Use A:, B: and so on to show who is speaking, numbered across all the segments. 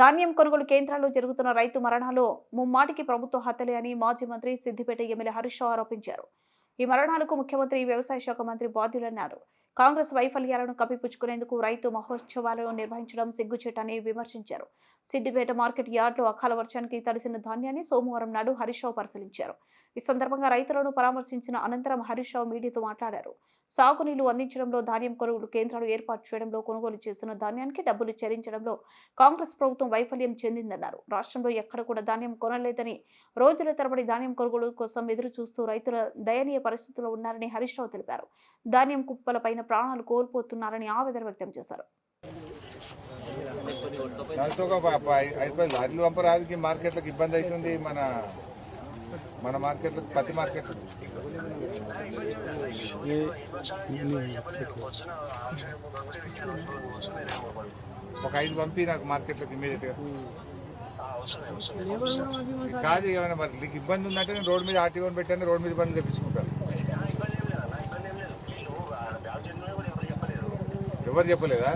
A: ధాన్యం కొనుగోలు కేంద్రాల్లో జరుగుతున్న రైతు మరణాలు ముమ్మాటికి ప్రభుత్వ హత్యలే అని మాజీ మంత్రి సిద్దిపేట ఎమ్మెల్యే హరీష్ ఆరోపించారు. ఈ మరణాలకు ముఖ్యమంత్రి వ్యవసాయ శాఖ మంత్రి బాధ్యులన్నారు. కాంగ్రెస్ వైఫల్యాలను కప్పిపుచ్చుకునేందుకు రైతు మహోత్సవాలను నిర్వహించడం సిగ్గుచేటని విమర్శించారు. సిద్దిపేట మార్కెట్ యార్డులో అకాల వర్షానికి తడిసిన ధాన్యాన్ని సోమవారం నాడు హరీష్ రావు పరిశీలించారు. ఈ సందర్భంగా రైతులను పరామర్శించిన అనంతరం హరీష్ రావు మీడియాతో మాట్లాడారు. సాగునీళ్ళు అందించడంలో ధాన్యం కొనుగోలు కేంద్రాలు ఏర్పాటు చేయడంలో కొనుగోలు చేస్తున్న ధాన్యానికి డబ్బులు చెల్లించడంలో కాంగ్రెస్ ప్రభుత్వం వైఫల్యం చెందిందన్నారు. రాష్ట్రంలో ఎక్కడ కూడా ధాన్యం కొనలేదని రోజుల తరబడి ధాన్యం కొనుగోలు కోసం ఎదురు చూస్తూ రైతుల దయనీయ పరిస్థితుల్లో ఉన్నారని హరీష్ రావు తెలిపారు. ధాన్యం కుప్పలపైన ప్రాణాలు కోల్పోతున్నారని ఆవేదన వ్యక్తం చేశారు.
B: మార్కెట్లకు ఇబ్బంది అవుతుంది మన మన మార్కెట్లకు పత్తి మార్కెట్ ఒక ఐదు పంపి నాకు మార్కెట్లకు ఇమీడియట్గా కాదు ఏమైనా మరి నీకు ఇబ్బంది ఉందంటే నేను రోడ్ మీద ఆర్టీఓని పెట్టాను రోడ్ మీద బండ్లు తెప్పించుకుంటాను ఎవరు చెప్పలేదా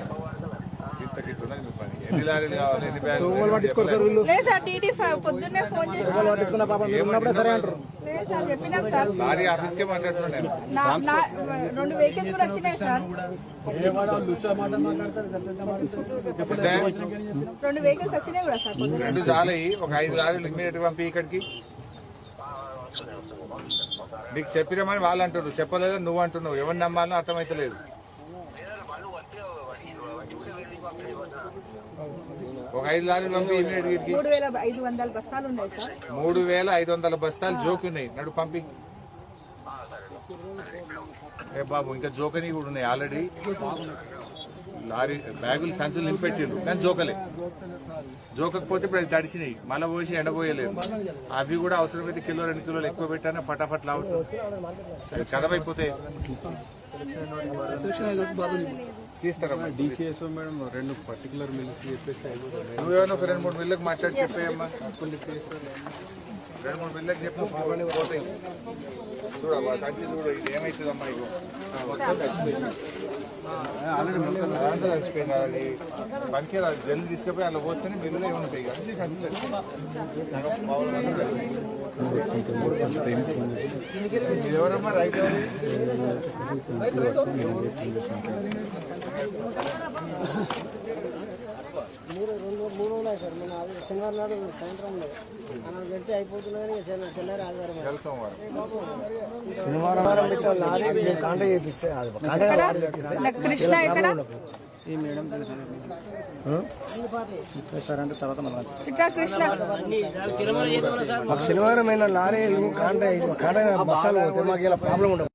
C: లేదు సార్ టీటీ పొద్దున్నే ఫోన్ చేసి లేదు సార్ చెప్పినాం సార్.
B: లారీ ఆఫీస్కే మాట్లాడుతున్నాను నేను
C: నా- నా- రెండు వెహికల్స్ కూడా వచ్చినాయి సార్.
B: సిద్ధా?
C: రెండు వెహికల్స్ వచ్చినాయి కూడా సార్ పొద్దున్నే.
B: రెండు చాలయి ఒక ఐదు లారీలు ఇమ్మీడియట్ పంపి ఇక్కడికి. నీకు చెప్పిరమని వాళ్ళు అంటున్నారు. చెప్పలేదు నువ్వు అంటున్నావు. ఎవరిని నమ్మాలో అర్థమైతలేదు. ఒక ఐదు లారీలు పంపి
C: మూడు వేల ఐదు వందల బస్తాలు ఉన్నాయి సార్.
B: మూడు వేల ఐదు వందల బస్తాలు జోకి ఉన్నాయి నడు పంపి. ఏ బాబు ఇంకా జోకని కూడా ఉన్నాయి ఆల్రెడీ. లారీ బ్యాగులు సంచులు నింపెట్టిండు కానీ జోకలే. జోకకపోతే ఇప్పుడు అది తడిచినాయి. మళ్ళీ పోసి ఎండబోయలేదు అవి కూడా అవసరమైతే కిలో రెండు కిలోలు ఎక్కువ పెట్టానే ఫటాఫట్ లావు. కదమైపోతాయి తీస్తారమ్మా
D: డీకేఎస్ఓ మేడం రెండు పర్టికులర్ మిల్స్ చెప్పేసి
B: నువ్వేమైనా ఒక రెండు మూడు మిల్లకు మాట్లాడి చెప్పేయమ్మా. రెండు మూడు మిల్లకు చెప్పు పోతాయి. చూడమ్మా సంచి చూడు ఇది ఏమైతుందమ్మా ఇగో? మొత్తం చచ్చిపోయింది చచ్చిపోయింది. అది పనికి రాదు. జల్ది తీసుకుపోయి అలా పోతేనే మిల్లులో ఉంటాయి అన్ని సంచి ఎవరమ్మా రైతు
E: మూడు రెండు మూడు ఉన్నాయి సార్. మన శనివారం నాడు సాయంత్రం మనం పెడితే తెల్లారి ఆదివారం
B: సోమవారం
E: శనివారం పెట్టాం లారీ కాంట చేపిస్తే
C: కృష్ణ ఇక్కడ
D: ఈ మేడం
E: శనివారం అయిన లారీ కాంట కాంట బస్సాలు పోతే మాకు ఇలా ప్రాబ్లం ఉండదు.